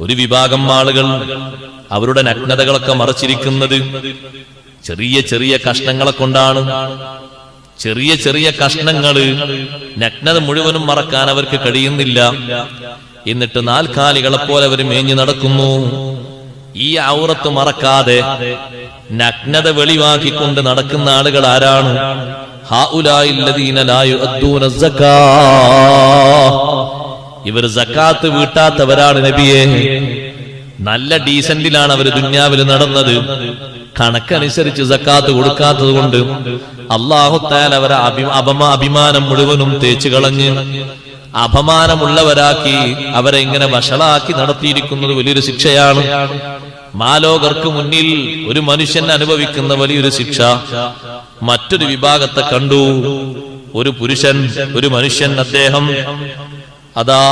ഒരു വിഭാഗം ആളുകൾ അവരുടെ നഗ്നതകളൊക്കെ മറച്ചിരിക്കുന്നത് ചെറിയ ചെറിയ കഷ്ണങ്ങളെ കൊണ്ടാണ്. ചെറിയ ചെറിയ കഷ്ണങ്ങൾ നഗ്നത മുഴുവനും മറക്കാൻ അവർക്ക് കഴിയുന്നില്ല. എന്നിട്ട് നാൽക്കാലികളെ പോലെ അവർ മേഞ്ഞു നടക്കുന്നു. ഈ ഔറത്ത് മറക്കാതെ നഗ്നത വെളിവാക്കിക്കൊണ്ട് നടക്കുന്ന ആളുകൾ ആരാണ്? ഹാ ലാ യുഅദ്ദൂന സക്കാ. ഇവർ സക്കാത്ത് വീട്ടാത്തവരാണ് നബിയെ. നല്ല ഡീസന്റിലാണ് അവർ ദുന്യാവിൽ നടന്നത്. കണക്കനുസരിച്ച് സക്കാത്ത് കൊടുക്കാത്തത് കൊണ്ട് അള്ളാഹുത്താൽ അവരെ അഭി അഭിമാനം മുഴുവനും തേച്ചു കളഞ്ഞ് അപമാനമുള്ളവരാക്കി അവരെ ഇങ്ങനെ വഷളാക്കി നടത്തിയിരിക്കുന്നത് വലിയൊരു ശിക്ഷയാണ്. മാലോകർക്ക് മുന്നിൽ ഒരു മനുഷ്യൻ അനുഭവിക്കുന്ന വലിയൊരു ശിക്ഷ. മറ്റൊരു വിഭാഗത്തെ കണ്ടു. ഒരു പുരുഷൻ ഒരു മനുഷ്യൻ അദ്ദേഹം അതാ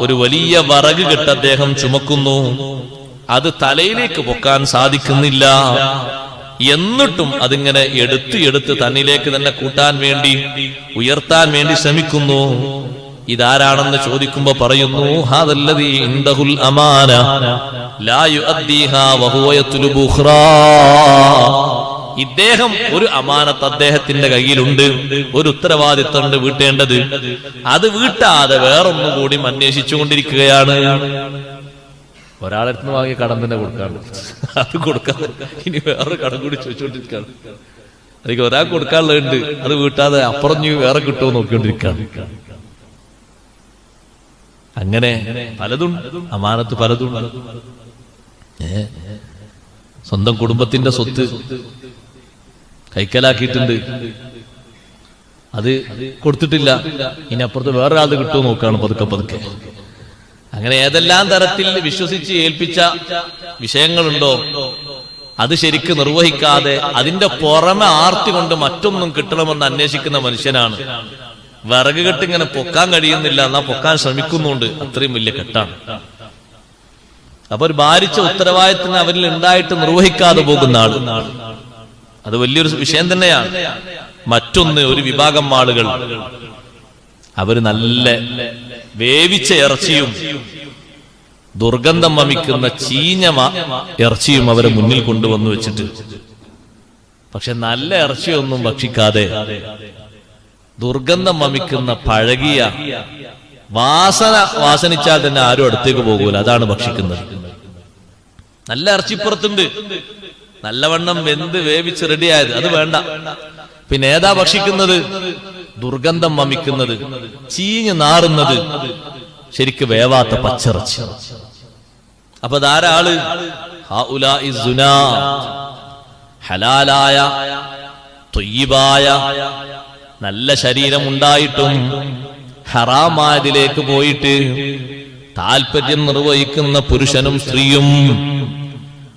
ഒരു വലിയ വറക് കെട്ട് അദ്ദേഹം ചുമക്കുന്നു. അത് തലയിലേക്ക് പൊക്കാൻ സാധിക്കുന്നില്ല. എന്നിട്ടും അതിങ്ങനെ എടുത്ത് എടുത്ത് തന്നിലേക്ക് തന്നെ കൂട്ടാൻ വേണ്ടി ഉയർത്താൻ വേണ്ടി ശ്രമിക്കുന്നു. ഇതാരാണെന്ന് ചോദിക്കുമ്പോ പറയുന്നു അമാന. ഇദ്ദേഹം ഒരു അമാനത്ത് അദ്ദേഹത്തിന്റെ കയ്യിലുണ്ട്. ഒരു ഉത്തരവാദിത്തമുണ്ട് വീട്ടേണ്ടത്. അത് വീട്ടാതെ വേറൊന്നും കൂടി അന്വേഷിച്ചുകൊണ്ടിരിക്കുകയാണ്. ഒരാളടുത്ത് വാങ്ങിയ കടം തന്നെ കൊടുക്കാണ്. അത് കൊടുക്കാതെ ഇനി വേറെ കടം കൂടി ചോദിച്ചുകൊണ്ടിരിക്കുകയാണ്. അതിലേക്ക് ഒരാൾ കൊടുക്കാനുള്ളതുണ്ട്. അത് വീട്ടാതെ അപ്പുറം നീ വേറെ കിട്ടുമോ നോക്കിക്കൊണ്ടിരിക്കുകയാണ്. അങ്ങനെ പലതും അമാനത്ത് പലതും. സ്വന്തം കുടുംബത്തിന്റെ സ്വത്ത് കൈക്കലാക്കിയിട്ടുണ്ട്. അത് കൊടുത്തിട്ടില്ല. ഇനി അപ്പുറത്ത് വേറെ ആൾ കിട്ടുമോ നോക്കാണ് പതുക്കെ പതുക്കെ. അങ്ങനെ ഏതെല്ലാം തരത്തിൽ വിശ്വസിച്ച് ഏൽപ്പിച്ച വിഷയങ്ങളുണ്ടോ അത് ശരിക്ക് നിർവഹിക്കാതെ അതിന്റെ പുറമെ ആർത്തി കൊണ്ട് മറ്റൊന്നും കിട്ടണമെന്ന് അന്വേഷിക്കുന്ന മനുഷ്യനാണ്. വിറക് കെട്ട് ഇങ്ങനെ പൊക്കാൻ കഴിയുന്നില്ല എന്നാ പൊക്കാൻ ശ്രമിക്കുന്നുണ്ട്. അത്രയും വലിയ കെട്ടാണ്. അപ്പൊ ഒരു ഭാരിച്ച ഉത്തരവാദിത്തം അവരിൽ ഉണ്ടായിട്ട് നിർവഹിക്കാതെ പോകുന്ന ആൾ. അത് വലിയൊരു വിഷയം തന്നെയാണ്. മറ്റൊന്ന് ഒരു വിഭാഗം ആളുകൾ. അവർ നല്ല വേവിച്ച ഇറച്ചിയും ദുർഗന്ധം വമിക്കുന്ന ചീഞ്ഞ ഇറച്ചിയും അവരെ മുന്നിൽ കൊണ്ടുവന്നു വെച്ചിട്ട്. പക്ഷെ നല്ല ഇറച്ചിയൊന്നും ഭക്ഷിക്കാതെ ദുർഗന്ധം വമിക്കുന്ന പഴകിയ വാസന വാസനിച്ചാൽ തന്നെ ആരും അടുത്തേക്ക് പോകൂല. അതാണ് ഭക്ഷിക്കുന്നത്. നല്ല ഇറച്ചിപ്പുറത്തുണ്ട്. നല്ലവണ്ണം വെന്ത് വേവിച്ച് റെഡിയായത് അത് വേണ്ട. പിന്നെ ഏതാ ഭക്ഷിക്കുന്നത്? ദുർഗന്ധം വമിക്കുന്നത് ചീഞ്ഞ് നാറുന്നത് ശരിക്ക് വേവാത്ത പച്ചിറച്ചി. അപ്പൊ ധാരാൾ ഹലാലായ തൊയ്യബായ നല്ല ശരീരം ഉണ്ടായിട്ടും ഹറാമായതിലേക്ക് പോയിട്ട് താല്പര്യം നിർവഹിക്കുന്ന പുരുഷനും സ്ത്രീയും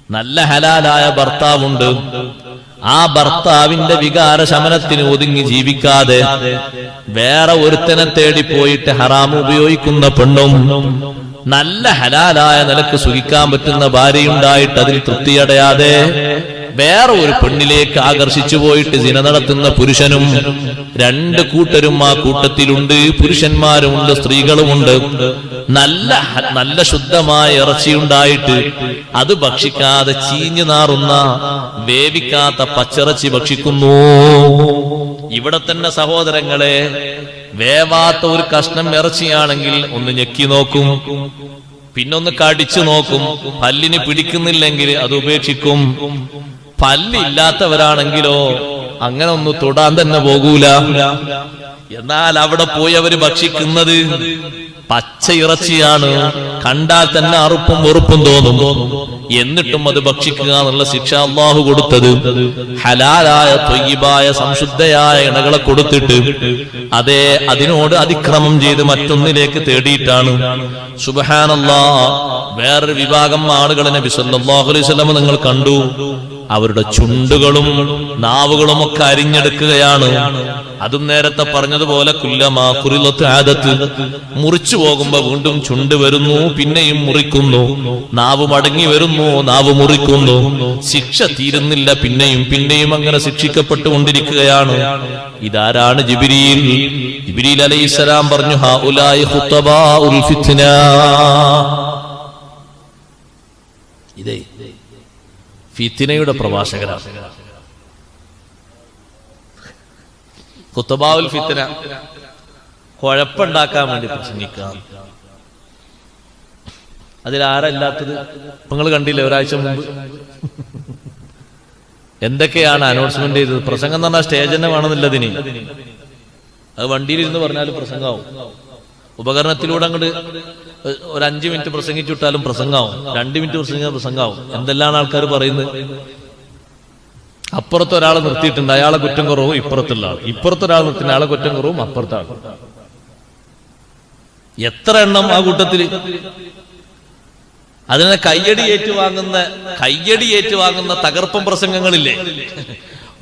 നല്ല ഹലാലായ ഭർത്താവുണ്ട്. ആ ഭർത്താവിന്റെ വികാര ശമനത്തിന് ഒതുങ്ങി ജീവിക്കാതെ വേറെ ഒരുത്തനെ തേടി പോയിട്ട് ഹറാം ഉപയോഗിക്കുന്ന പെണ്ണും നല്ല ഹലാലായ നിലയ്ക്ക് സുഖിക്കാൻ പറ്റുന്ന ഭാര്യയുണ്ടായിട്ട് അതിൽ തൃപ്തിയടയാതെ വേറെ ഒരു പെണ്ണിലേക്ക് ആകർഷിച്ചു പോയിട്ട് ജിന നടത്തുന്ന പുരുഷനും രണ്ട് കൂട്ടരും ആ കൂട്ടത്തിലുണ്ട് പുരുഷന്മാരുമുണ്ട് സ്ത്രീകളുമുണ്ട്. നല്ല നല്ല ശുദ്ധമായ ഇറച്ചിയുണ്ടായിട്ട് അത് ഭക്ഷിക്കാതെ ചീഞ്ഞു നാറുന്ന വേവിക്കാത്ത പച്ചിറച്ചി ഭക്ഷിക്കുന്നു. ഇവിടെ തന്നെ സഹോദരങ്ങളെ വേവാത്ത ഒരു കഷ്ണം ഇറച്ചിയാണെങ്കിൽ ഒന്ന് ഞെക്കി നോക്കും. പിന്നൊന്ന് കടിച്ചു നോക്കും. പല്ലിന് പിടിക്കുന്നില്ലെങ്കിൽ അത് ഉപേക്ഷിക്കും. പല്ലില്ലാത്തവരാണെങ്കിലോ അങ്ങനെ ഒന്ന് തൊടാൻ തന്നെ പോകൂല. എന്നാൽ അവിടെ പോയി അവർ ഭക്ഷിക്കുന്നത് പച്ച ഇറച്ചിയാണ് കണ്ടാൽ തന്നെ അറുപ്പും വെറുപ്പും തോന്നും. എന്നിട്ടും അത് ഭക്ഷിക്കുക എന്നുള്ള ശിക്ഷ അള്ളാഹു കൊടുത്തത്. ഹലാലായ തൊയ്യബായ സംശുദ്ധയായ ഇണകളെ കൊടുത്തിട്ട് അതേ അതിനോട് അതിക്രമം ചെയ്ത് മറ്റൊന്നിലേക്ക് തേടിയിട്ടാണ്. സുബഹാനല്ലാ വേറൊരു വിഭാഗം ആളുകളെ നബി സല്ലല്ലാഹു അലൈഹി നിങ്ങൾ കണ്ടു. അവരുടെ ചുണ്ടുകളും നാവുകളും ഒക്കെ അരിഞ്ഞെടുക്കുകയാണ്. അതും നേരത്തെ പറഞ്ഞതുപോലെ കുല്ലമാ കുറിലത്ത് ആദത്ത് മുറിച്ചു പോകുമ്പോ വീണ്ടും ചുണ്ട് വരുന്നു പിന്നെയും മുറിക്കുന്നു. നാവ് മടങ്ങി വരുന്നു നാവ് മുറിക്കുന്നു. ശിക്ഷ തീരുന്നില്ല പിന്നെയും പിന്നെയും അങ്ങനെ ശിക്ഷിക്കപ്പെട്ടുകൊണ്ടിരിക്കുകയാണ് ഇതാരാണ് ജിബിരിയിൽ ജിബിരിയിൽ അലൈഹിസ്സലാം പറഞ്ഞു ഹാ ഇതേ ഫിത്തിനയുടെ പ്രഭാഷകരാണ് കുത്തബാവുൽ ഫിത്തിന കുഴപ്പമുണ്ടാക്കാൻ വേണ്ടി പ്രസംഗിക്കുക അതിലാരല്ലാത്തത് നിങ്ങൾ കണ്ടില്ലേ ഒരാഴ്ച മുമ്പ്? എന്തൊക്കെയാണ് അനൗൺസ്മെന്റ് ചെയ്തത്? പ്രസംഗം എന്ന് പറഞ്ഞാൽ സ്റ്റേജ് തന്നെ വേണമെന്നില്ല അതിന്. അത് വണ്ടിയിലിരുന്ന് പറഞ്ഞാൽ പ്രസംഗമാവും. ഉപകരണത്തിലൂടെ അങ്ങോട്ട് ഒരു അഞ്ച് മിനിറ്റ് പ്രസംഗിച്ചുവിട്ടാലും പ്രസംഗമാവും. രണ്ട് മിനിറ്റ് പ്രസംഗിച്ചാൽ പ്രസംഗമാവും. എന്തെല്ലാം ആൾക്കാർ പറയുന്നത്? അപ്പുറത്ത് ഒരാളെ നിർത്തിയിട്ടുണ്ട്. അയാളെ കുറ്റം കുറവും ഇപ്പുറത്തുള്ള ആൾ ഇപ്പുറത്തൊരാൾ നിർത്തുന്ന അയാളെ കുറ്റം കുറവും അപ്പുറത്താണ്. എത്ര എണ്ണം ആ കൂട്ടത്തിൽ അതിനെ കയ്യടി ഏറ്റുവാങ്ങുന്ന കയ്യടി ഏറ്റുവാങ്ങുന്ന തകർപ്പം പ്രസംഗങ്ങളില്ലേ?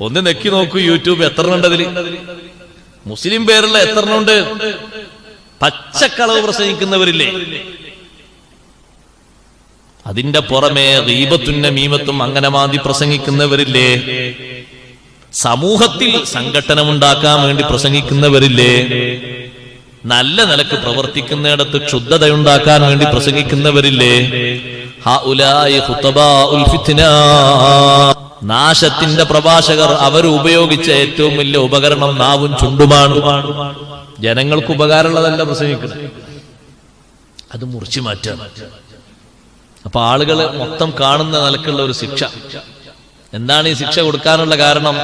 ഒന്ന് നെക്കി നോക്കൂ യൂട്യൂബ് എത്ര ഉണ്ട് അതിൽ മുസ്ലിം പേരുള്ള എത്ര ഉണ്ട്? പച്ചക്കളവ് പ്രസംഗിക്കുന്നവരില്ലേ? അതിന്റെ പുറമെ ദീപത്തുന്ന മീമത്തും അങ്ങനെ മാതി പ്രസംഗിക്കുന്നവരില്ലേ? സമൂഹത്തിൽ സംഘട്ടനമുണ്ടാക്കാൻ വേണ്ടി പ്രസംഗിക്കുന്നവരില്ലേ? നല്ല നിലയ്ക്ക് പ്രവർത്തിക്കുന്നിടത്ത് ക്ഷുദ്ധതയുണ്ടാക്കാൻ വേണ്ടി പ്രസംഗിക്കുന്നവരില്ലേ? ഖുതബാഉൽ ഫിത്ന. നാശത്തിന്റെ പ്രഭാഷകർ അവർ ഉപയോഗിച്ച ഏറ്റവും വലിയ ഉപകരണം നാവും ചുണ്ടുമാണ്. ജനങ്ങൾക്ക് ഉപകാരമുള്ളതല്ല പ്രസംഗിക്കുന്നത് അത് മുറിച്ചു മാറ്റാൻ. അപ്പൊ ആളുകൾ മൊത്തം കാണുന്ന നിലക്കുള്ള ഒരു ശിക്ഷ. എന്താണ് ഈ ശിക്ഷ കൊടുക്കാനുള്ള കാരണം?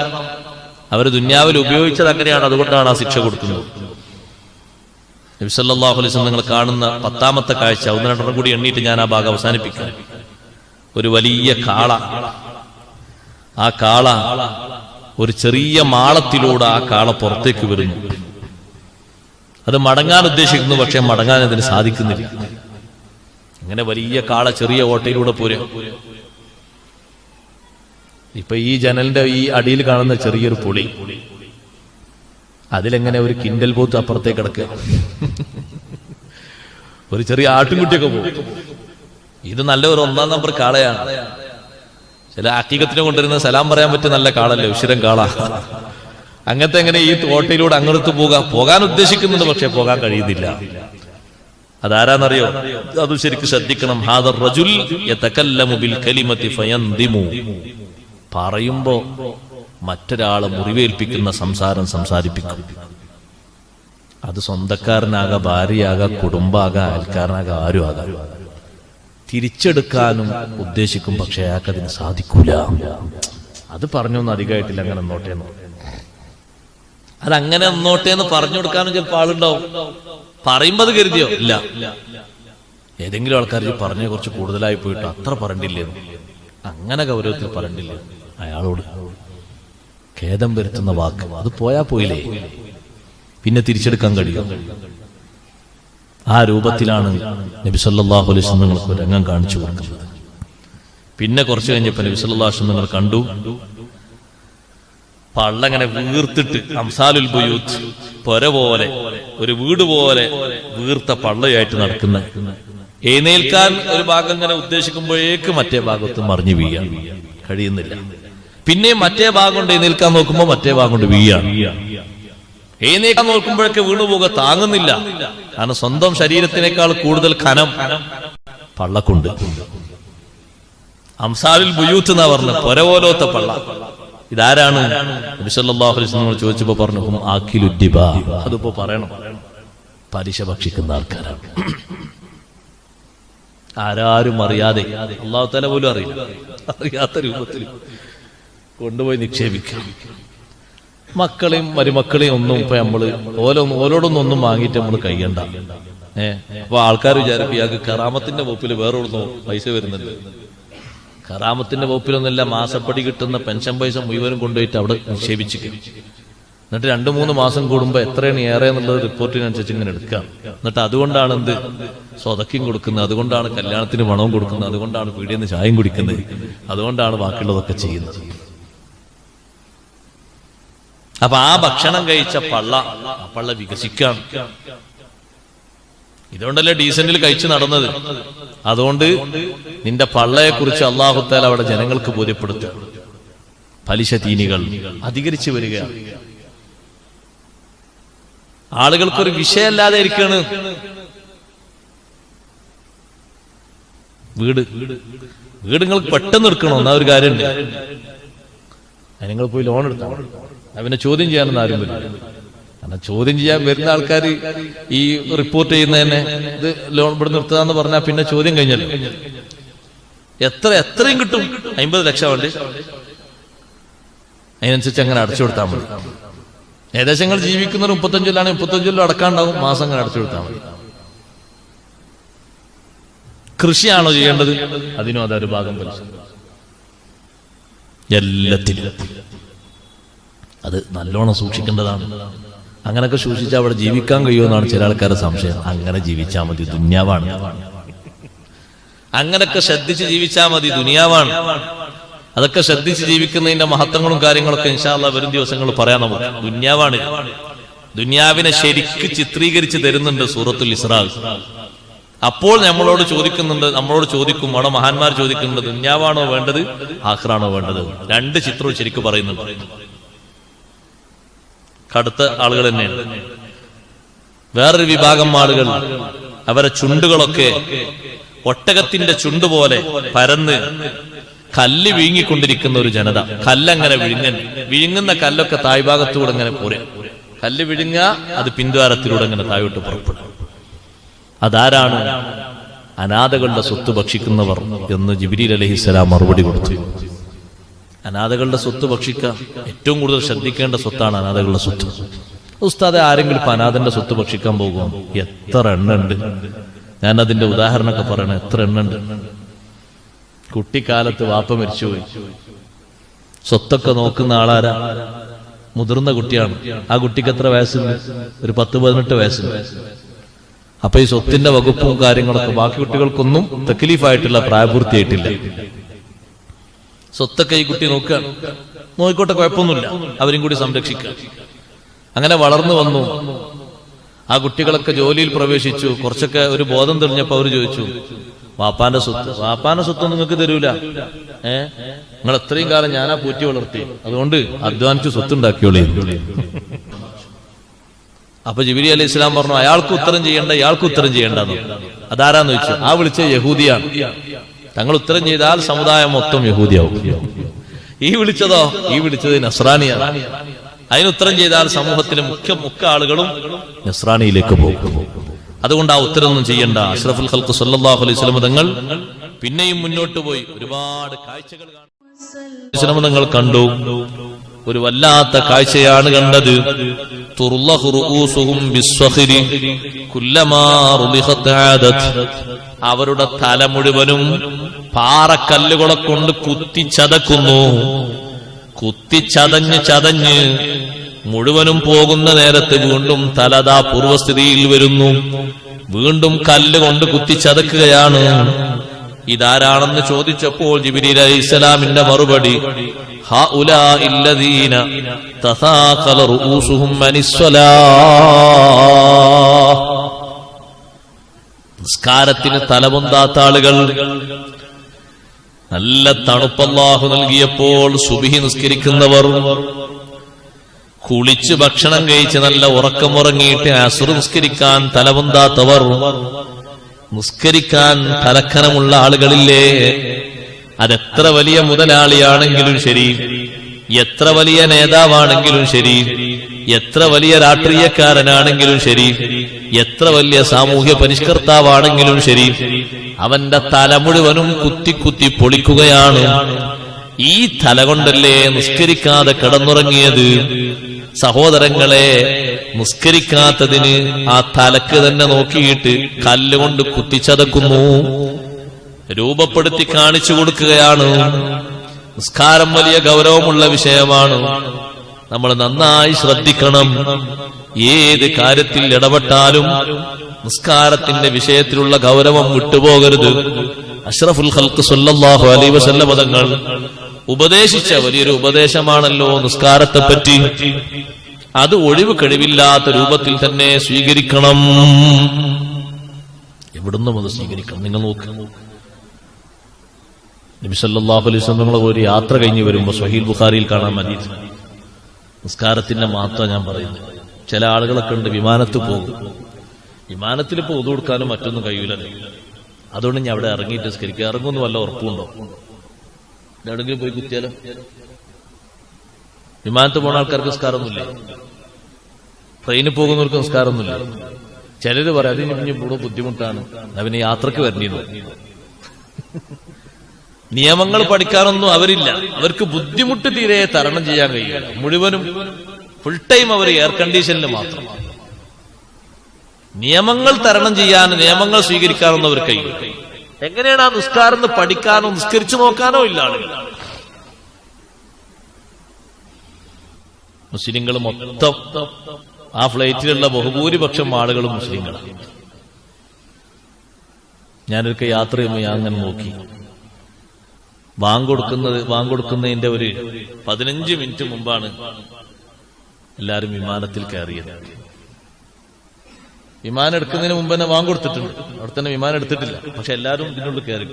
അവർ ദുന്യാവിൽ ഉപയോഗിച്ചത് അങ്ങനെയാണ് അതുകൊണ്ടാണ് ആ ശിക്ഷ കൊടുക്കുന്നത്. നബിസല്ലാഹു അലൈസ് നിങ്ങൾ കാണുന്ന പത്താമത്തെ കാഴ്ച ഒന്ന് രണ്ടെണ്ണം കൂടി എണ്ണീട്ട് ഞാൻ ആ ഭാഗം അവസാനിപ്പിക്കാം. ഒരു വലിയ കാള. ആ കാള ഒരു ചെറിയ മാളത്തിലൂടെ ആ കാള പുറത്തേക്ക് വരുന്നു. അത് മടങ്ങാൻ ഉദ്ദേശിക്കുന്നു പക്ഷെ മടങ്ങാൻ അതിന് സാധിക്കുന്നില്ല. അങ്ങനെ വലിയ കാള ചെറിയ ഓട്ടയിലൂടെ പോരെ. ഇപ്പൊ ഈ ജനലിന്റെ ഈ അടിയിൽ കാണുന്ന ചെറിയൊരു പുളി. അതിലെങ്ങനെ ഒരു കിൻഡൽ പോത്ത് അപ്പുറത്തേക്ക് കിടക്കുക? ഒരു ചെറിയ ആട്ടിൻകുട്ടിയൊക്കെ പോകും. ഇത് നല്ല ഒരു ഒന്നാം നമ്പർ കാളയാണ്. ചില അക്കീകത്തിന് കൊണ്ടുവരുന്ന സലാം പറയാൻ പറ്റിയ നല്ല കാളല്ലേ ഉശിരം കാള. അങ്ങനത്തെ എങ്ങനെ ഈ തോട്ടയിലൂടെ അങ്ങോട്ട് പോകാം? പോകാൻ ഉദ്ദേശിക്കുന്നുണ്ട് പക്ഷെ പോകാൻ കഴിയുന്നില്ല. അതാരാന്നറിയോ? അത് ശരിക്കും ശ്രദ്ധിക്കണം. ഹാദർ റജുൽ ബിൽ കലിമത്തി പറയുമ്പോ മറ്റൊരാളെ മുറിവേൽപ്പിക്കുന്ന സംസാരം സംസാരിപ്പിക്കും. അത് സ്വന്തക്കാരനാകാം ഭാര്യയാകാം കുടുംബാകാം അയൽക്കാരനാകാം ആരും ആകാം തിരിച്ചെടുക്കാനും ഉദ്ദേശിക്കും പക്ഷെ അയാൾക്ക് അതിന് സാധിക്കൂല. അത് പറഞ്ഞൊന്നും അധികമായിട്ടില്ല അങ്ങനെ എന്നോട്ടേന്ന് അതങ്ങനെ അങ്ങനെ എന്നോട്ടെ എന്ന് പറഞ്ഞു കൊടുക്കാനും ചിലപ്പോൾ ആളുണ്ടാവും. പറയുമ്പോ അത് കരുതിയോ? ഇല്ല. ഏതെങ്കിലും ആൾക്കാർ പറഞ്ഞ കുറച്ച് കൂടുതലായി പോയിട്ട് അത്ര പറഞ്ഞില്ലേ അങ്ങനെ ഗൗരവത്തിൽ പറഞ്ഞില്ല അയാളോട് ഖേദം വരുത്തുന്ന വാക്ക്. അത് പോയാ പോയില്ലേ? പിന്നെ തിരിച്ചെടുക്കാൻ കഴിയും. ആ രൂപത്തിലാണ് നബി സല്ലല്ലാഹു അലൈഹി നിങ്ങൾക്ക് രംഗം കാണിച്ചു കൊടുക്കുന്നത്. പിന്നെ കുറച്ച് കഴിഞ്ഞപ്പോൾ നബി നിങ്ങൾ കണ്ടു. പള്ളങ്ങനെ വീർത്തിട്ട് അംസാലുൽ ബുയൂത്ത് പൊര പോലെ ഒരു വീട് പോലെ വീർത്ത പള്ളയായിട്ട് നടക്കുന്ന എഴുന്നേൽക്കാൻ ഒരു ഭാഗം ഇങ്ങനെ ഉദ്ദേശിക്കുമ്പോഴേക്ക് മറ്റേ ഭാഗത്ത് മറിഞ്ഞു വീഴാൻ കഴിയുന്നില്ല. പിന്നെ മറ്റേ ഭാഗം കൊണ്ട് എഴുന്നേൽക്കാൻ നോക്കുമ്പോൾ മറ്റേ ഭാഗം കൊണ്ട് വീഴാണ് എഴുന്നേക്കാൻ നോക്കുമ്പോഴൊക്കെ വീണുപോക താങ്ങുന്നില്ല. കാരണം സ്വന്തം ശരീരത്തിനേക്കാൾ കൂടുതൽ ഖനം പള്ളക്കുണ്ട്. അംസാലിൽ ബുയൂത്ത് എന്നാ പറഞ്ഞ പൊര പോലോത്ത പള്ള. ഇതാരാണ്? ചോദിച്ചപ്പോ പറഞ്ഞു അതിപ്പോ പറയണം. പലിശ ഭക്ഷിക്കുന്ന ആൾക്കാരാണ്. ആരാരും അറിയാതെ. അള്ളാഹു തല പോലും അറിയില്ല. അറിയാത്ത രൂപത്തിൽ കൊണ്ടുപോയി നിക്ഷേപിക്കാം. മക്കളെയും മരുമക്കളെയും ഒന്നും ഇപ്പൊ നമ്മൾ ഓരോ ഓലോടൊന്നും ഒന്നും വാങ്ങിയിട്ട് നമ്മൾ കഴിയണ്ട. ഏഹ് അപ്പൊ ആൾക്കാർ വിചാരിക്കും ഇയാൾക്ക് കറാമത്തിന്റെ വകുപ്പിൽ വേറെ ഒന്നും പൈസ വരുന്നുണ്ട്. കറാമത്തിന്റെ വകുപ്പിലൊന്നുമില്ല മാസപ്പടി കിട്ടുന്ന പെൻഷൻ പൈസ മുഴുവനും കൊണ്ടുപോയിട്ട് അവിടെ നിക്ഷേപിച്ചു എന്നിട്ട് രണ്ടു മൂന്ന് മാസം കൂടുമ്പോ എത്രയാണ് ഏറെ എന്നുള്ളത് റിപ്പോർട്ടിനനുസരിച്ച് ഇങ്ങനെ എടുക്കാം എന്നിട്ട് അതുകൊണ്ടാണ് എന്ത്? സ്വതക്കും കൊടുക്കുന്നത്. അതുകൊണ്ടാണ് കല്യാണത്തിന് പണവും കൊടുക്കുന്നത്. അതുകൊണ്ടാണ് പീടിയെന്ന് ചായയും കുടിക്കുന്നത്. അതുകൊണ്ടാണ് ബാക്കിയുള്ളതൊക്കെ ചെയ്യുന്നത്. അപ്പൊ ആ ഭക്ഷണം കഴിച്ച പള്ള ആ പള്ള വികസിക്കാം. ഇതുകൊണ്ടല്ലേ ഡീസന്റിൽ കഴിച്ചു നടന്നത്? അതുകൊണ്ട് നിന്റെ പള്ളയെ കുറിച്ച് അള്ളാഹുത്താൽ അവിടെ ജനങ്ങൾക്ക് ബോധ്യപ്പെടുത്തുക. പലിശ തീനികൾ അധികരിച്ചു വരികയാണ് ആളുകൾക്കൊരു വിഷയമല്ലാതെ ഇരിക്കാണ്. വീട് വീട് പെട്ടെന്ന് എടുക്കണോ? എന്നാ ഒരു കാര്യമുണ്ട്. അതിനങ്ങൾ നിങ്ങൾ പോയി ലോൺ എടുത്താൽ അവനെ ചോദ്യം ചെയ്യാനൊന്നും ആരും വരും കാരണം ചോദ്യം ചെയ്യാൻ വരുന്ന ആൾക്കാർ ഈ റിപ്പോർട്ട് ചെയ്യുന്നതന്നെ ഇത് ലോൺ ഇവിടെ നിർത്തുകയെന്ന് പറഞ്ഞാൽ പിന്നെ ചോദ്യം കഴിഞ്ഞല്ലോ. എത്ര എത്രയും കിട്ടും? അമ്പത് ലക്ഷം ഉണ്ട് അതിനനുസരിച്ച് അങ്ങനെ അടച്ചു കൊടുത്താൽ മതി. ഏകദേശം നിങ്ങൾ ജീവിക്കുന്നവർ മുപ്പത്തഞ്ചിലാണെങ്കിൽ മുപ്പത്തഞ്ചിലും അടക്കാണ്ടാവും മാസം അങ്ങനെ അടച്ചു കൊടുത്താൽ മതി. കൃഷിയാണോ ചെയ്യേണ്ടത്? അതിനും അതൊരു ഭാഗം പലിശ. എല്ലാത്തിലും. അത് നല്ലോണം സൂക്ഷിക്കേണ്ടതാണ്. അങ്ങനെയൊക്കെ സൂക്ഷിച്ചാൽ അവിടെ ജീവിക്കാൻ കഴിയുമെന്നാണ് ചില ആൾക്കാരുടെ സംശയം. അങ്ങനെ ജീവിച്ചാൽ മതി ദുന്യാവാണ്. അങ്ങനെയൊക്കെ ശ്രദ്ധിച്ച് ജീവിച്ചാൽ മതി ദുനിയാവാണ്. അതൊക്കെ ശ്രദ്ധിച്ച് ജീവിക്കുന്നതിന്റെ മഹത്വങ്ങളും കാര്യങ്ങളൊക്കെ ഇൻഷാല്ല വരും ദിവസങ്ങൾ പറയാൻ നമുക്ക്. ദുന്യാവാണ്. ദുന്യാവിനെ ശരിക്ക് ചിത്രീകരിച്ച് തരുന്നുണ്ട് സൂറത്തുൽ ഇസ്രാൽ അപ്പോൾ നമ്മളോട് ചോദിക്കുന്നുണ്ട് നമ്മളോട് ചോദിക്കും അവിടെ മഹാന്മാർ ചോദിക്കുന്നുണ്ട് ദുന്യാവാണോ വേണ്ടത് ആഹ്റാണോ വേണ്ടത്? രണ്ട് ചിത്രവും ശരിക്കും പറയുന്നുണ്ട്. കടുത്ത ആളുകൾ തന്നെയാണ്. വേറൊരു വിഭാഗം ആളുകൾ അവരെ ചുണ്ടുകളൊക്കെ ഒട്ടകത്തിന്റെ ചുണ്ട് പോലെ പരന്ന് കല്ല് വിഴുങ്ങിക്കൊണ്ടിരിക്കുന്ന ഒരു ജനത. കല്ലങ്ങനെ വിഴുങ്ങൻ വിഴുങ്ങുന്ന കല്ലൊക്കെ തായ്ഭാഗത്തൂടെ ഇങ്ങനെ പോരെ. കല്ല് വിഴുങ്ങ അത് പിൻദ്വാരത്തിലൂടെ ഇങ്ങനെ താഴോട്ട് പുറപ്പെടും. അതാരാണ് അനാഥകളുടെ സ്വത്ത് ഭക്ഷിക്കുന്നവർ എന്ന് ജിബിരി അലഹിസ്സലാം മറുപടി കൊടുത്തു. അനാഥകളുടെ സ്വത്ത് ഭക്ഷിക്കുക ഏറ്റവും കൂടുതൽ ശ്രദ്ധിക്കേണ്ട സ്വത്താണ് അനാഥകളുടെ സ്വത്ത്. ഉസ്താദെ ആരെങ്കിലും ഇപ്പൊ അനാഥന്റെ സ്വത്ത് ഭക്ഷിക്കാൻ പോകുമോ? എത്ര എണ്ണുണ്ട്. ഞാൻ അതിന്റെ ഉദാഹരണമൊക്കെ പറയണേ എത്ര എണ്ണുണ്ട്. കുട്ടിക്കാലത്ത് വാപ്പ മരിച്ചുപോയി. സ്വത്തൊക്കെ നോക്കുന്ന ആളാരാ? മുതിർന്ന കുട്ടിയാണ്. ആ കുട്ടിക്ക് എത്ര വയസ്സുണ്ട്? ഒരു പത്ത് പതിനെട്ട് വയസ്സുണ്ട്. അപ്പൊ ഈ സ്വത്തിന്റെ വകുപ്പും കാര്യങ്ങളൊക്കെ ബാക്കി കുട്ടികൾക്കൊന്നും തെക്കിലീഫായിട്ടില്ല പ്രായപൂർത്തിയായിട്ടില്ല. സ്വത്തൊക്കെ ഈ കുട്ടി നോക്കുകയാണ് നോക്കിക്കോട്ടെ കുഴപ്പമൊന്നുമില്ല. അവരും കൂടി സംരക്ഷിക്കുക. അങ്ങനെ വളർന്നു വന്നു. ആ കുട്ടികളൊക്കെ ജോലിയിൽ പ്രവേശിച്ചു. കുറച്ചൊക്കെ ഒരു ബോധം തെളിഞ്ഞപ്പോ അവർ ചോദിച്ചു വാപ്പാന്റെ സ്വത്ത് വാപ്പാന്റെ സ്വത്ത് നിങ്ങൾക്ക് തരൂല? ഏ? നിങ്ങൾ എത്രയും കാലം ഞാനാ പൂറ്റി വളർത്തി. അതുകൊണ്ട് അധ്വാനിച്ച് സ്വത്തുണ്ടാക്കിയോളി. അപ്പൊ ജിബിരി അലി ഇസ്ലാം പറഞ്ഞു അയാൾക്ക് ഉത്തരം ചെയ്യേണ്ട ഇയാൾക്ക് ഉത്തരം ചെയ്യേണ്ടെന്ന്. അതാരാന്ന് ചോദിച്ചു? ആ വിളിച്ച യഹൂദിയാണ്. തങ്ങൾ ഉത്തരം ചെയ്താൽ സമുദായം മൊത്തം യഹൂദിയാവും. ഈ വിളിച്ചതോ? ഈ വിളിച്ചത് അതിന് ഉത്തരം ചെയ്താൽ സമൂഹത്തിലെ മുഖ്യ മുഖ്യ ആളുകളും നസ്രാനിയിലേക്ക് പോകും. അതുകൊണ്ട് ആ ഉത്തരമൊന്നും ചെയ്യണ്ട. അഷ്റഫുൽ ഖൽക്ക് സല്ലല്ലാഹു അലൈഹി വസല്ലം തങ്ങൾ പിന്നെയും മുന്നോട്ട് പോയി. ഒരുപാട് കാഴ്ചകൾ തങ്ങൾ കണ്ടു. ഒരു വല്ലാത്ത കാഴ്ചയാണ് കണ്ടത്. അവരുടെ തല മുഴുവനും പാറക്കല്ലുകളെ കൊണ്ട് കുത്തിച്ചതക്കുന്നു. കുത്തിച്ചതഞ്ഞ് ചതഞ്ഞ് മുഴുവനും പോകുന്ന നേരത്ത് വീണ്ടും തലതാ പൂർവസ്ഥിതിയിൽ വരുന്നു. വീണ്ടും കല്ല് കൊണ്ട് കുത്തിച്ചതക്കുകയാണ്. ഇതാരാണെന്ന് ചോദിച്ചപ്പോൾ ജിബിരി അലൈഹിസ്സലാമിന്റെ മറുപടി هؤلاء الذين تثاقل رؤوسهم عن الصلاة നിസ്കാരത്തിന് തലപൊന്താത്ത ആളുകൾ നല്ല തണുപ്പല്ലാഹു നൽകിയപ്പോൾ സുബിഹി നിസ്കരിക്കുന്നവർ കുളിച്ച് ഭക്ഷണം കഴിച്ച് നല്ല ഉറക്കം ഉറങ്ങിയിട്ട് അസുർ നിസ്കരിക്കാൻ തലപൊന്താത്തവർ നിസ്കരിക്കാൻ തലക്കനമുള്ള ആളുകളില്ലേ അതെത്ര വലിയ മുതലാളിയാണെങ്കിലും ശരി. എത്ര വലിയ നേതാവാണെങ്കിലും ശരി. എത്ര വലിയ രാഷ്ട്രീയക്കാരനാണെങ്കിലും ശരി. എത്ര വലിയ സാമൂഹ്യ പരിഷ്കർത്താവാണെങ്കിലും ശരി. അവന്റെ തല മുഴുവനും കുത്തി കുത്തി പൊളിക്കുകയാണ്. ഈ തല കൊണ്ടല്ലേ നിസ്കരിക്കാതെ കിടന്നുറങ്ങിയത്? സഹോദരങ്ങളെ നിസ്കരിക്കാത്തതിന് ആ തലക്ക് തന്നെ നോക്കിയിട്ട് കല്ലുകൊണ്ട് കുത്തിച്ചതക്കുന്നു. രൂപപ്പെടുത്തി കാണിച്ചു കൊടുക്കുകയാണ്. നിസ്കാരം വലിയ ഗൗരവമുള്ള വിഷയമാണ്. നമ്മൾ നന്നായി ശ്രദ്ധിക്കണം. ഏത് കാര്യത്തിൽ ഇടപെട്ടാലും നിസ്കാരത്തിന്റെ വിഷയത്തിലുള്ള ഗൗരവം വിട്ടുപോകരുത്. അഷ്റഫുൽ ഖൽക്ക് സല്ലല്ലാഹു അലൈഹി വസല്ല പദങ്ങൾ ഉപദേശിച്ച വലിയൊരു ഉപദേശമാണല്ലോ നിസ്കാരത്തെ പറ്റി അത് ഒഴിവ് കഴിവില്ലാത്ത രൂപത്തിൽ തന്നെ സ്വീകരിക്കണം. എവിടുന്നും അത് സ്വീകരിക്കണം. നിങ്ങൾ നോക്ക്. നബി സല്ലല്ലാഹു അലൈഹി ഒരു യാത്ര കഴിഞ്ഞ് വരുമ്പോൾ സഹീൽ ബുഖാരിയിൽ കാണാൻ മതി നിസ്കാരത്തിന്റെ മാത്രം ഞാൻ പറയുന്നു. ചില ആളുകളൊക്കെ ഉണ്ട് വിമാനത്തിൽ പോകും. വിമാനത്തിൽ ഇപ്പൊ ഒതു കൊടുക്കാനും മറ്റൊന്നും കഴിയില്ല അതുകൊണ്ട് ഞാൻ അവിടെ ഇറങ്ങിയിട്ട് നിസ്കരിക്കുക ഇറങ്ങുമെന്ന് വല്ല ഉറപ്പുണ്ടോ എവിടെങ്കിലും പോയി കുത്തിയാലോ? വിമാനത്ത് പോണ ആൾക്കാർക്ക് നിസ്കാരമൊന്നുമില്ല. ട്രെയിനിൽ പോകുന്നവർക്ക് നിസ്കാരമൊന്നുമില്ല. ചിലര് പറയാം അതിന് ഇവിടെ ബുദ്ധിമുട്ടാണ്. അവന് യാത്രയ്ക്ക് വരേണ്ടിയിരുന്നു നിയമങ്ങൾ പഠിക്കാനൊന്നും അവരില്ല. അവർക്ക് ബുദ്ധിമുട്ട് തീരെ തരണം ചെയ്യാൻ കഴിയില്ല. മുഴുവനും ഫുൾ ടൈം അവർ എയർ കണ്ടീഷനിൽ മാത്രം. നിയമങ്ങൾ തരണം ചെയ്യാൻ നിയമങ്ങൾ സ്വീകരിക്കാനൊന്നും അവർ കഴിയും എങ്ങനെയാണ് ആ നിസ്കാരം എന്ന് പഠിക്കാനോ നിസ്കരിച്ചു നോക്കാനോ ഇല്ല ആളുകൾ. മുസ്ലിങ്ങൾ മൊത്തം ആ ഫ്ലൈറ്റിലുള്ള ബഹുഭൂരിപക്ഷം ആളുകളും മുസ്ലിങ്ങളാണ്. ഞാനൊക്കെ യാത്ര ചെയ്യുമ്പോൾ ഞാൻ അങ്ങനെ നോക്കി. വാങ്കൊടുക്കുന്നത് വാങ്കൊടുക്കുന്നതിന്റെ ഒരു പതിനഞ്ച് മിനിറ്റ് മുമ്പാണ് എല്ലാരും വിമാനത്തിൽ കയറിയത്. വിമാനം എടുക്കുന്നതിന് മുമ്പ് തന്നെ വാങ്കൊടുത്തിട്ടുണ്ട്. അവിടെ തന്നെ വിമാനം എടുത്തിട്ടില്ല. പക്ഷെ എല്ലാരും ഇതിനുള്ളിൽ കയറി.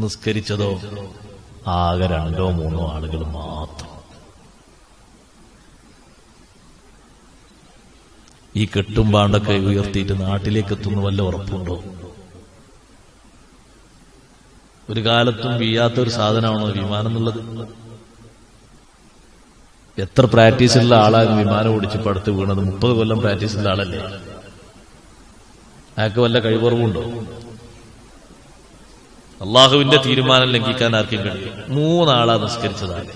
നിസ്കരിച്ചതോ ആകെ രണ്ടോ മൂന്നോ ആളുകൾ മാത്രം. ഈ കെട്ടും പാണ്ടൊക്കെ ഉയർത്തിയിട്ട് നാട്ടിലേക്ക് എത്തുന്ന വല്ല ഉറപ്പുണ്ടോ? ഒരു കാലത്തും വീയാത്ത ഒരു സാധനമാണോ വിമാനം എന്നുള്ളത്? എത്ര പ്രാക്ടീസ് ഉള്ള ആളാണ് വിമാനം ഓടിച്ച് അടുത്ത് വീണത്? മുപ്പത് കൊല്ലം പ്രാക്ടീസ് ഉള്ള ആളല്ലേ? അയാൾക്ക് വല്ല കഴിവുറവുണ്ടോ? അള്ളാഹുവിന്റെ തീരുമാനം ലംഘിക്കാൻ ആർക്കും കഴിയും മൂന്നാളാ നിസ്കരിച്ചതാണ്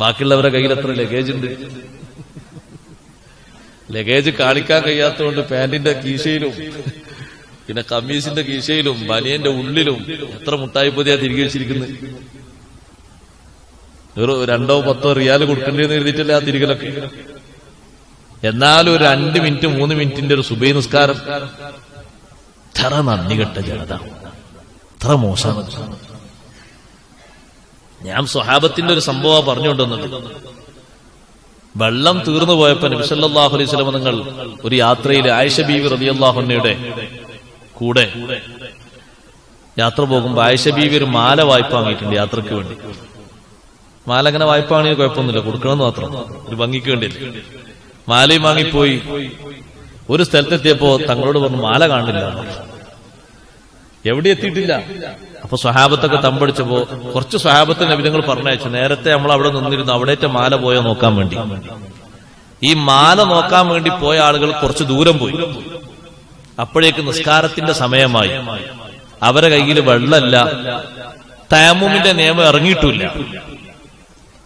ബാക്കിയുള്ളവരുടെ കയ്യിൽ എത്ര ലഗേജ് ഉണ്ട്? ലഗേജ് കാണിക്കാൻ കഴിയാത്തതുകൊണ്ട് പാന്റിന്റെ കീശയിലും പിന്നെ കമ്മീസിന്റെ കീശയിലും ബനിയന്റെ ഉള്ളിലും എത്ര മുട്ടായി പൊതിയാ തിരികെ വെച്ചിരിക്കുന്നത് ഒരു രണ്ടോ പത്തോ റിയാൽ കൊടുക്കേണ്ടതെന്ന് എഴുതിയിട്ടല്ലേ ആ തിരികലൊക്കെ? എന്നാലും ഒരു രണ്ട് മിനിറ്റ് മൂന്ന് മിനിറ്റിന്റെ ഒരു സുബൈ നിസ്കാരം. ഇത്ര നന്ദി കെട്ട ജനത. ഇത്ര മോശം. ഞാൻ സ്വഹാബത്തിന്റെ ഒരു സംഭവം പറഞ്ഞുകൊണ്ടുവന്നത് വെള്ളം തീർന്നു പോയപ്പോ നബിസല്ലാഹു അലൈഹി സ്വലം നിങ്ങൾ ഒരു യാത്രയിൽ ആയിഷ ബീവി റതിയല്ലാഹുന്നയുടെ കൂടെ യാത്ര പോകുമ്പോ ആയിഷ ബീവി ഒരു മാല വായ്പ വാങ്ങിയിട്ടുണ്ട് യാത്രയ്ക്ക് വേണ്ടി. മാല അങ്ങനെ വായ്പ വാങ്ങിയ കുഴപ്പമൊന്നുമില്ല. കൊടുക്കണമെന്ന് മാത്രം. ഒരു ഭംഗിക്ക് വേണ്ടിയില്ല മാലയും വാങ്ങിപ്പോയി. ഒരു സ്ഥലത്തെത്തിയപ്പോ തങ്ങളോട് പറഞ്ഞു മാല കാണില്ല. എവിടെ എത്തിയിട്ടില്ല. അപ്പൊ സ്വഹാബത്തൊക്കെ തമ്പടിച്ചപ്പോ കുറച്ച് സ്വഹാബത്ത് നബിതങ്ങൾ പറഞ്ഞയച്ചു. നേരത്തെ നമ്മൾ അവിടെ നിന്നിരുന്നു. അവിടേറ്റ മാല പോയോ നോക്കാൻ വേണ്ടി. ഈ മാല നോക്കാൻ വേണ്ടി പോയ ആളുകൾ കുറച്ച് ദൂരം പോയി. അപ്പോഴേക്ക് നിസ്കാരത്തിന്റെ സമയമായി. അവരെ കയ്യിൽ വെള്ളമല്ല. തയമൂമിന്റെ നിയമം ഇറങ്ങിയിട്ടില്ല.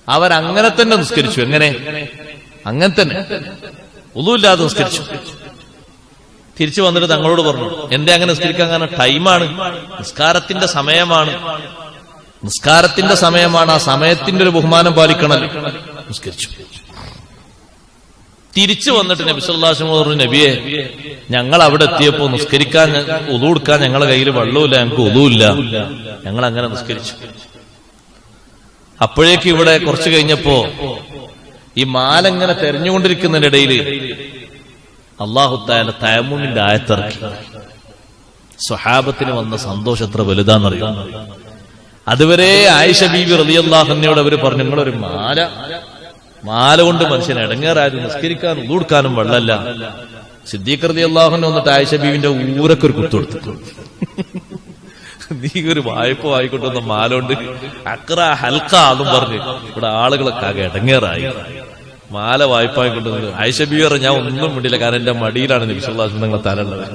അവരങ്ങനെ തന്നെ നിസ്കരിച്ചു. എങ്ങനെ? അങ്ങനെ തന്നെ. ഒന്നുമില്ലാതെ നിസ്കരിച്ചു. തിരിച്ചു വന്നിട്ട് തങ്ങളോട് പറഞ്ഞു എന്റെ അങ്ങനെ നിസ്കരിക്കാൻ കാരണം? ടൈമാണ്. നിസ്കാരത്തിന്റെ സമയമാണ്. നിസ്കാരത്തിന്റെ സമയമാണ്. ആ സമയത്തിന്റെ ഒരു ബഹുമാനം പാലിക്കണല്ലോ നിസ്കരിച്ചു. തിരിച്ചു വന്നിട്ട് നബി സല്ലാസ്മ പറഞ്ഞു നബിയെ ഞങ്ങൾ അവിടെ എത്തിയപ്പോ നിസ്കരിക്കാൻ ഉതു കൊടുക്കാൻ ഞങ്ങളുടെ കയ്യിൽ വെള്ളമില്ല ഞങ്ങൾക്ക് ഉതുമില്ല ഞങ്ങൾ അങ്ങനെ നിസ്കരിച്ചു. അപ്പോഴേക്ക് ഇവിടെ കുറച്ചു കഴിഞ്ഞപ്പോ ഈ മാലങ്ങനെ തെരഞ്ഞുകൊണ്ടിരിക്കുന്നതിനിടയിൽ അള്ളാഹുത്തായ തയമുമിന്റെ ആയത്തിറക്കി സ്വഹാബത്തിന് വന്ന സന്തോഷം എത്ര വലുതാന്നറിയാം? അതുവരെ ആയിഷ ബീബി റലിയല്ലാഹുന്നയോട് അവർ പറഞ്ഞു നിങ്ങളൊരു മാല മാല കൊണ്ട് മനുഷ്യൻ ഇടങ്ങേറായാലും നിസ്കരിക്കാനും ഉള്ളൂടുക്കാനും വെള്ളമല്ല. സിദ്ദീഖ് അള്ളാഹുനെ വന്നിട്ട് ആയിഷ ബീവിന്റെ ഊരൊക്കെ ഒരു കുത്തൊടുത്തു നീ ഒരു വായ്പ മാല കൊണ്ട് അക്ര ഹൽക്ക എന്നും പറഞ്ഞ് ഇവിടെ ആളുകളൊക്കെ ആകെ ഇടങ്ങേറായി. മാല വായ്പ വായിക്കൊണ്ടുവന്നത് ആയിഷ ബീവി പറഞ്ഞ ഞാൻ ഒന്നും വിടില്ല കാരണം എന്റെ മടിയിലാണ് നിമിഷുള്ള തലുള്ളത്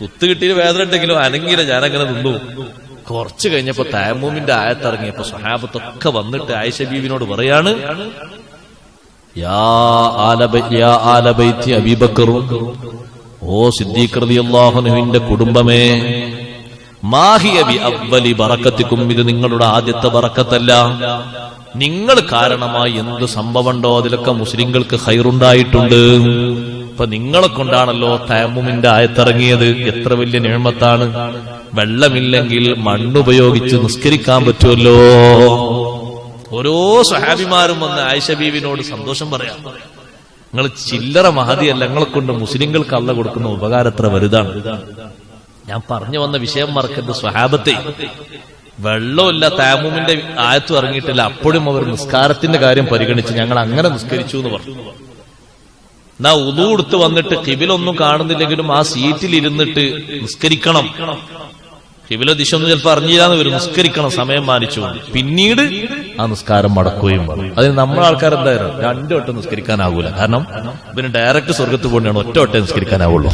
കുത്തു കിട്ടിയ വേദന ഉണ്ടെങ്കിലും അനങ്ങിയില്ല ഞാനങ്ങനെ നിന്നു. കുറച്ചു കഴിഞ്ഞപ്പോ തയമൂമിന്റെ ആയത്തിറങ്ങിയപ്പോ സഹാബത്തൊക്കെ വന്നിട്ട് ആയിഷ ബീവിനോട് പറയാണ് ഓ സിദ്ദീഖ് കുടുംബമേ മാഹിയബി അവലി ബറക്കത്തിക്കും ഇത് നിങ്ങളുടെ ആദ്യത്തെ ബറക്കത്തല്ല. നിങ്ങൾ കാരണമായി എന്ത് സംഭവമുണ്ടോ അതിലൊക്കെ മുസ്ലിങ്ങൾക്ക് ഹൈറുണ്ടായിട്ടുണ്ട് ഇപ്പൊ നിങ്ങളെ കൊണ്ടാണല്ലോ തയമ്മുമിന്റെ ആയത്തിറങ്ങിയത്. എത്ര വലിയ നിഴമത്താണ് വെള്ളമില്ലെങ്കിൽ മണ്ണുപയോഗിച്ച് നിസ്കരിക്കാൻ പറ്റുമല്ലോ. ഓരോ സഹാബിമാരും വന്ന് ആയിഷ ബീവിനോട് സന്തോഷം പറയാം. നിങ്ങൾ ചില്ലറ മഹതിയല്ല നിങ്ങളെ കൊണ്ട് മുസ്ലിങ്ങൾക്ക് അല്ല കൊടുക്കുന്ന ഉപകാരം എത്ര വലുതാണ്. ഞാൻ പറഞ്ഞു വന്ന വിഷയം മറക്കരുത് സ്വഹാബത്തെ. വെള്ളമില്ല താമൂമിന്റെ ആയത്തും ഇറങ്ങിയിട്ടില്ല. അപ്പോഴും അവർ നിസ്കാരത്തിന്റെ കാര്യം പരിഗണിച്ച് ഞങ്ങൾ അങ്ങനെ നിസ്കരിച്ചു എന്ന് പറഞ്ഞു. എന്നാ ഉതു കൊടുത്ത് വന്നിട്ട് കിബിലൊന്നും കാണുന്നില്ലെങ്കിലും ആ സീറ്റിൽ ഇരുന്നിട്ട് നിസ്കരിക്കണം. കിബില ദിശ ഒന്നും ചിലപ്പോൾ അറിഞ്ഞില്ലാന്ന് വരും. നിസ്കരിക്കണം സമയം മാനിച്ചു. പിന്നീട് ആ നിസ്കാരം മടക്കുകയും വേണം. അതിന് നമ്മളെ ആൾക്കാർ എന്തായാലും രണ്ടു വട്ടം നിസ്കരിക്കാനാവൂല. കാരണം പിന്നെ ഡയറക്റ്റ് സ്വർഗത്ത് പോകണയാണ് ഒറ്റ വട്ടം നിസ്കരിക്കാനാവുള്ളൂ.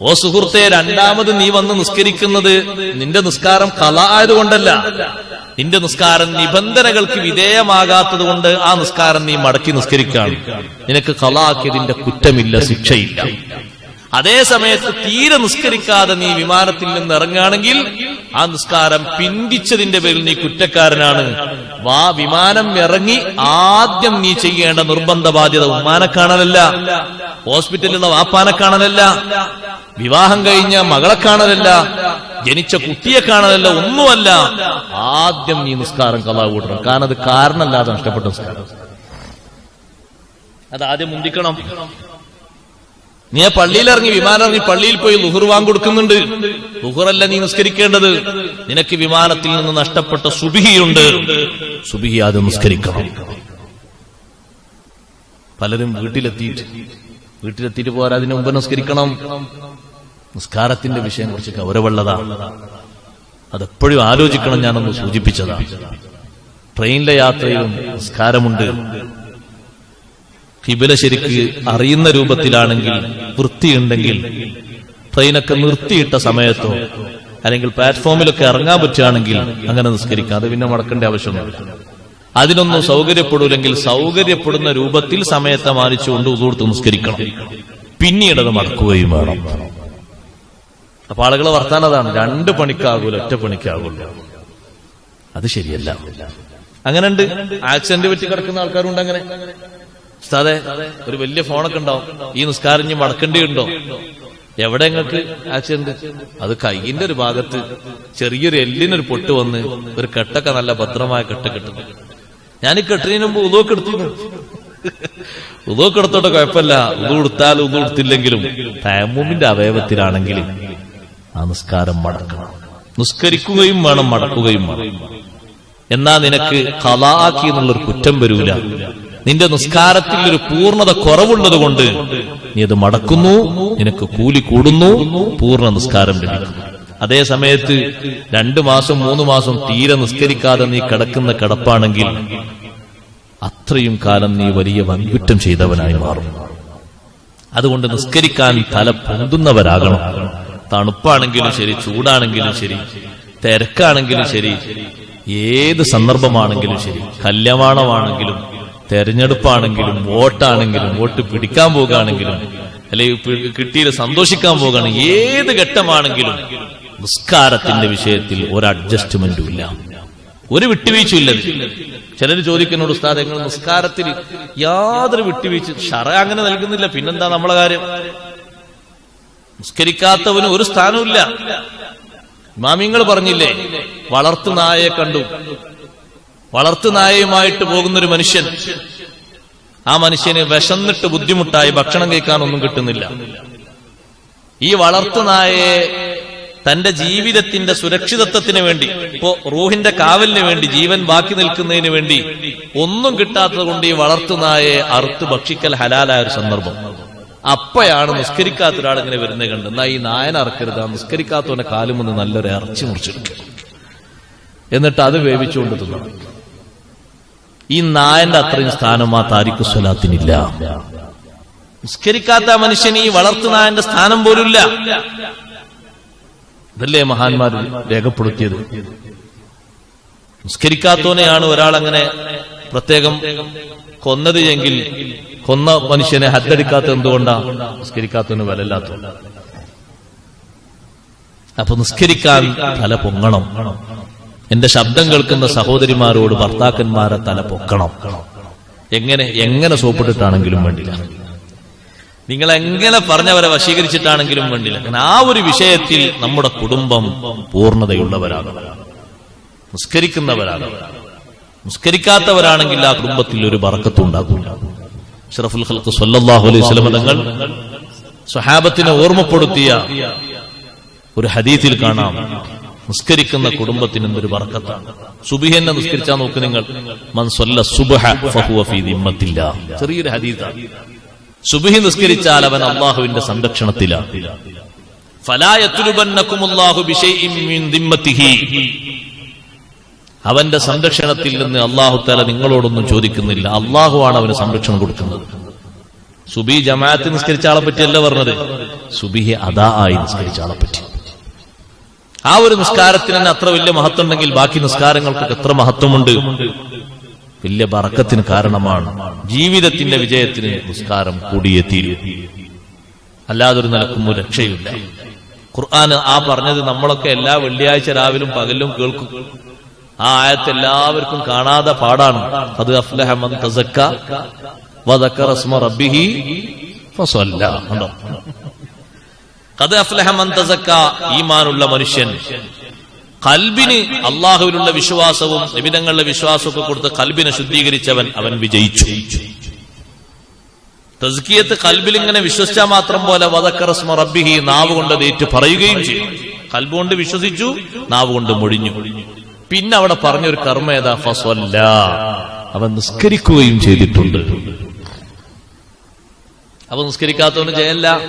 ഓ സുഹൃത്തെ രണ്ടാമത് നീ വന്ന് നിസ്കരിക്കുന്നത് നിന്റെ നിസ്കാരം കല ആയതുകൊണ്ടല്ല. നിന്റെ നിസ്കാരം നിബന്ധനകൾക്ക് വിധേയമാകാത്തത് കൊണ്ട് ആ നിസ്കാരം നീ മടക്കി നിസ്കരിക്കുകയാണ്. നിനക്ക് കലാക്കിയതിന്റെ കുറ്റമില്ല ശിക്ഷയില്ല. അതേ സമയത്ത് തീരെ നിസ്കരിക്കാതെ നീ വിമാനത്തിൽ നിന്ന് ഇറങ്ങുകയാണെങ്കിൽ ആ നിസ്കാരം പിന്തിച്ചതിന്റെ പേരിൽ നീ കുറ്റക്കാരനാണ്. വാ വിമാനം ഇറങ്ങി ആദ്യം നീ ചെയ്യേണ്ട നിർബന്ധ ബാധ്യത ഉമ്മാനെ കാണലല്ല ഹോസ്പിറ്റലിലുള്ള വാപ്പാനെ കാണലല്ല വിവാഹം കഴിഞ്ഞ മകളെ കാണലല്ല ജനിച്ച കുട്ടിയെ കാണലല്ല ഒന്നുമല്ല. ആദ്യം നീ നിസ്കാരം കലാ കൂട്ടണം. കാരണം അത് കാരണമല്ലാതെ നഷ്ടപ്പെട്ട നിസ്കാരം. അത് ആദ്യം മുന്തിക്കണം. നീ ആ പള്ളിയിൽ ഇറങ്ങി വിമാനം ഇറങ്ങി പള്ളിയിൽ പോയി ലുഹുർ വാങ്ങിക്കൊടുക്കുന്നുണ്ട് ലുഹുറല്ല നീ നിസ്കരിക്കേണ്ടത്. നിനക്ക് വിമാനത്തിൽ നിന്ന് നഷ്ടപ്പെട്ട സുബിഹിയുണ്ട്. സുബിഹി അത് നിസ്കരിക്കണം. പലരും വീട്ടിലെത്തിയിട്ട് വീട്ടിലെത്തിയിട്ട് പോരാ അതിനു മുമ്പ് നിസ്കരിക്കണം. നിസ്കാരത്തിന്റെ വിഷയം കുറച്ച് ഗൗരവുള്ളതാ അതെപ്പോഴും ആലോചിക്കണം ഞാനൊന്ന് സൂചിപ്പിച്ചതാ. ട്രെയിനിലെ യാത്രയിലും നിസ്കാരമുണ്ട്. കിബില ശരിക്ക് അറിയുന്ന രൂപത്തിലാണെങ്കിൽ വൃത്തിയുണ്ടെങ്കിൽ ട്രെയിനൊക്കെ നിർത്തിയിട്ട സമയത്തോ അല്ലെങ്കിൽ പ്ലാറ്റ്ഫോമിലൊക്കെ ഇറങ്ങാൻ പറ്റുകയാണെങ്കിൽ അങ്ങനെ നിസ്കരിക്കാം. അത് പിന്നെ മടക്കേണ്ട ആവശ്യമുണ്ട് അതിനൊന്നും സൗകര്യപ്പെടൂലെങ്കിൽ സൗകര്യപ്പെടുന്ന രൂപത്തിൽ സമയത്തെ മാനിച്ചുകൊണ്ട് ഉതൂർത്ത് നിസ്കരിക്കണം. പിന്നീട് അത് മടക്കുകയും വേണം. അപ്പൊ ആളുകളെ വർത്താനതാണ് രണ്ട് പണിക്കാകൂല ഒറ്റ പണിക്കാകൂല. അത് ശരിയല്ല. അങ്ങനെ ഉണ്ട് ആക്സിഡന്റ് പറ്റി കിടക്കുന്ന ആൾക്കാരുണ്ട് അങ്ങനെ. ഉസ്താദെ ഒരു വലിയ ഫോണൊക്കെ ഉണ്ടാവും. ഈ നിസ്കാരം ഞാൻ മടക്കേണ്ടിയുണ്ടോ? എവിടെ നിങ്ങൾക്ക് ആക്സിഡന്റ്? അത് കൈയിന്റെ ഒരു ഭാഗത്ത് ചെറിയൊരു എല്ലിനൊരു പൊട്ട് വന്ന് ഒരു കെട്ടൊക്കെ നല്ല ഭദ്രമായ കെട്ട കെട്ടുന്നു ഞാൻ ഈ കെട്ടിന് മുമ്പ് ഉദോക്ക് എടുത്തിരുന്നു ഉദോക്ക് എടുത്തോട്ടെ കുഴപ്പമില്ല. ഉദു എടുത്താലും ഉദു എടുത്തില്ലെങ്കിലും തയമ്മുമിന്റെ അവയവത്തിലാണെങ്കിൽ ആ നിസ്കാരം മടക്കണം. നിസ്കരിക്കുകയും വേണം മടക്കുകയും വേണം. എന്നാ നിനക്ക് കലാക്കി എന്നുള്ളൊരു കുറ്റം വരൂല. നിന്റെ നിസ്കാരത്തിൽ ഒരു പൂർണത കുറവുള്ളത് കൊണ്ട് നീ അത് മടക്കുന്നു നിനക്ക് കൂലി കൂടുന്നു പൂർണ നിസ്കാരം ലഭിക്കുന്നു. അതേ സമയത്ത് രണ്ടു മാസം മൂന്ന് മാസം തീരെ നിസ്കരിക്കാതെ നീ കിടക്കുന്ന കിടപ്പാണെങ്കിൽ അത്രയും കാലം നീ വലിയ വൻകുറ്റം ചെയ്തവനായി മാറും. അതുകൊണ്ട് നിസ്കരിക്കാൻ തല പൊന്തുന്നവരാകണം. തണുപ്പാണെങ്കിലും ശരി ചൂടാണെങ്കിലും ശരി തിരക്കാണെങ്കിലും ശരി ഏത് സന്ദർഭമാണെങ്കിലും ശരി കല്യാണമാണെങ്കിലും തെരഞ്ഞെടുപ്പാണെങ്കിലും വോട്ടാണെങ്കിലും വോട്ട് പിടിക്കാൻ പോകുകയാണെങ്കിലും അല്ലെങ്കിൽ കിട്ടിയത് സന്തോഷിക്കാൻ പോകുകയാണ് ഏത് ഘട്ടമാണെങ്കിലും നിസ്കാരത്തിന്റെ വിഷയത്തിൽ ഒരു അഡ്ജസ്റ്റ്മെന്റും ഇല്ല. ഒരു വിട്ടുവീഴ്ചയില്ല ചിലർ ചോദിക്കുന്നോട് ഉസ്താദ് നിങ്ങൾ നിസ്കാരത്തിൽ യാതൊരു വിട്ടുവീഴ്ച ഷറ അങ്ങനെ നൽകുന്നില്ല പിന്നെന്താ നമ്മളെ കാര്യം? നിസ്കരിക്കാത്തവന് ഒരു സ്ഥാനവും ഇല്ല. മാമിങ്ങൾ പറഞ്ഞില്ലേ വളർത്തു നായയെ കണ്ടു വളർത്തു നായയുമായിട്ട് പോകുന്ന ഒരു മനുഷ്യൻ ആ മനുഷ്യന് വിശന്നിട്ട് ബുദ്ധിമുട്ടായി ഭക്ഷണം കഴിക്കാനൊന്നും കിട്ടുന്നില്ല. ഈ വളർത്തു നായയെ തന്റെ ജീവിതത്തിന്റെ സുരക്ഷിതത്വത്തിന് വേണ്ടി ഇപ്പോ റൂഹിന്റെ കാവലിന് വേണ്ടി ജീവൻ ബാക്കി നിൽക്കുന്നതിന് വേണ്ടി ഒന്നും കിട്ടാത്തത് കൊണ്ട് ഈ വളർത്തു നായയെ അറുത്ത് ഭക്ഷിക്കൽ ഹലാലായ ഒരു സന്ദർഭം. അപ്പയാണ് നിസ്കരിക്കാത്ത ഒരാൾ ഇങ്ങനെ വരുന്നത് കണ്ട് എന്നാ ഈ നായനെ അറക്കരുത് ആ നിസ്കരിക്കാത്തവന്റെ കാലുമെന്ന് നല്ലൊരു ഇറച്ചി മുറിച്ചെടുക്കും. എന്നിട്ട് അത് വേവിച്ചുകൊണ്ട് തിന്നണം. ഈ നായന്റെ അത്രയും സ്ഥാനം ആ താരിഖു സ്വലാത്തിനില്ല. നിസ്കരിക്കാത്ത മനുഷ്യൻ ഈ വളർത്തു നായന്റെ സ്ഥാനം പോലുമില്ല. ഇതല്ലേ മഹാന്മാർ രേഖപ്പെടുത്തിയത്? നിസ്കരിക്കാത്തവനെയാണ് ഒരാൾ അങ്ങനെ പ്രത്യേകം കൊന്നത് എങ്കിൽ കൊന്ന മനുഷ്യനെ ഹദ്ദടിക്കാത്ത എന്തുകൊണ്ടാ? നിസ്കരിക്കാത്തവന് വിലയില്ലാത്ത അപ്പൊ നിസ്കരിക്കാൻ തല പൊങ്ങണം. എന്റെ ശബ്ദം കേൾക്കുന്ന സഹോദരിമാരോട് ഭർത്താക്കന്മാരെ തല പൊക്കണം. എങ്ങനെ എങ്ങനെ സോപ്പിട്ടിട്ടാണെങ്കിലും വേണ്ടില്ല. നിങ്ങൾ എങ്ങനെ പറഞ്ഞവരെ വശീകരിച്ചിട്ടാണെങ്കിലും വേണ്ടില്ല. ആ ഒരു വിഷയത്തിൽ നമ്മുടെ കുടുംബം പൂർണതയുള്ളവരാണ് നിസ്കരിക്കുന്നവരാണ് നിസ്കരിക്കാത്തവരാണെങ്കിൽ ആ കുടുംബത്തിൽ ഒരു ബറക്കത്തും ഉണ്ടാകില്ല ഷറഫുൽ ഖൽക്ക് സൊല്ലാഹു അലൈഹി വസല്ലം തങ്ങൾ സ്വഹാബത്തിനെ ഓർമ്മപ്പെടുത്തിയ ഒരു ഹദീത്തിൽ കാണാം. നിസ്കരിക്കുന്ന കുടുംബത്തിന് എന്തൊരു വർക്കത്താണ് സുബിഹെന്നെ നിസ്കരിച്ചാൽ നോക്ക് നിങ്ങൾ. മൻ സ്വല്ല സുബ്ഹ. ചെറിയൊരു ഹദീസാണ്. സുബിഹി നിസ്കരിച്ചാൽ അവൻ അള്ളാഹുവിന്റെ സംരക്ഷണത്തിലാണ്. അവന്റെ സംരക്ഷണത്തിൽ നിന്ന് അള്ളാഹു താല നിങ്ങളോടൊന്നും ചോദിക്കുന്നില്ല. അള്ളാഹു ആണ് അവന് സംരക്ഷണം കൊടുക്കുന്നത്. സുബി ജമാഅത്ത് നിസ്കരിച്ച ആളെ പറ്റിയല്ല പറഞ്ഞത്. സുബിഹി അതാ ആയി നിസ്കരിച്ച ആളെ പറ്റി. ആ ഒരു നിസ്കാരത്തിന് തന്നെ അത്ര വലിയ മഹത്വം ഉണ്ടെങ്കിൽ ബാക്കി നിസ്കാരങ്ങൾക്കൊക്കെ എത്ര മഹത്വമുണ്ട്? വലിയ ബറക്കത്തിന് കാരണമാണ് ജീവിതത്തിന്റെ വിജയത്തിന് നിസ്കാരം കൂടിയേ തീരൂ അല്ലാതൊരു നിലക്കും ഒരു രക്ഷയില്ല ഖുർആൻ ആ പറഞ്ഞത് നമ്മളൊക്കെ എല്ലാ വെള്ളിയാഴ്ച രാവിലും പകലും കേൾക്കും. ആ ആയത്ത് എല്ലാവർക്കും കാണാതെ പാടാണ്. അത് അഫ്ലഹ മൻ തസക്ക റബ്ബിഹി ഫസല്ല ഈമാനുള്ള മനുഷ്യൻ. കൽബിന് അള്ളാഹുവിനുള്ള വിശ്വാസവും നിമിതങ്ങളുടെ വിശ്വാസവും ഒക്കെ കൊടുത്ത് കൽബിനെ ശുദ്ധീകരിച്ചവൻ അവൻ വിജയിച്ചു. തസ്കിയത്ത് കൽബിൽ ഇങ്ങനെ വിശ്വസിച്ചാൽ മാത്രം പോലെ വധക്കറസ്മറബിഹി നാവ് കൊണ്ട് ഏറ്റു പറയുകയും ചെയ്യും കൽബ് കൊണ്ട് വിശ്വസിച്ചു നാവ് കൊണ്ട് മൊഴിഞ്ഞു. പിന്നെ അവിടെ പറഞ്ഞൊരു കർമ്മ ഏതാ? ഫസ്വല്ല അവൻ നിസ്കരിക്കുകയും ചെയ്തിട്ടുണ്ട്. അവ നിസ്കരിക്കാത്തവന് ജയല്ല.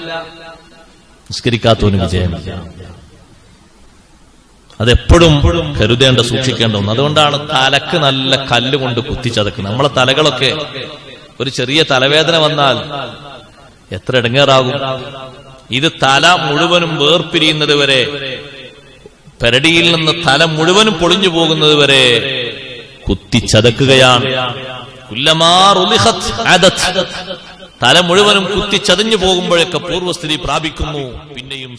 നിസ്കരിക്കാത്തവന് വിജയമില്ല. അതെപ്പോഴും കരുതേണ്ട സൂക്ഷിക്കേണ്ട ഒന്ന്. അതുകൊണ്ടാണ് തലക്ക് നല്ല കല്ലുകൊണ്ട് കുത്തിച്ചതക്കുന്നത്. നമ്മളെ തലകളൊക്കെ ഒരു ചെറിയ തലവേദന വന്നാൽ എത്ര ഇടങ്ങേറാകും. ഇത് തല മുഴുവനും വേർപിരിയുന്നത് വരെ പെരടിയിൽ നിന്ന് തല മുഴുവനും പൊളിഞ്ഞു പോകുന്നത് വരെ കുത്തിച്ചതക്കുകയാണ്. തല മുഴുവനും കുത്തിച്ചതഞ്ഞു പോകുമ്പോഴൊക്കെ പൂർവസ്ഥിതി പ്രാപിക്കുന്നു. പിന്നെയും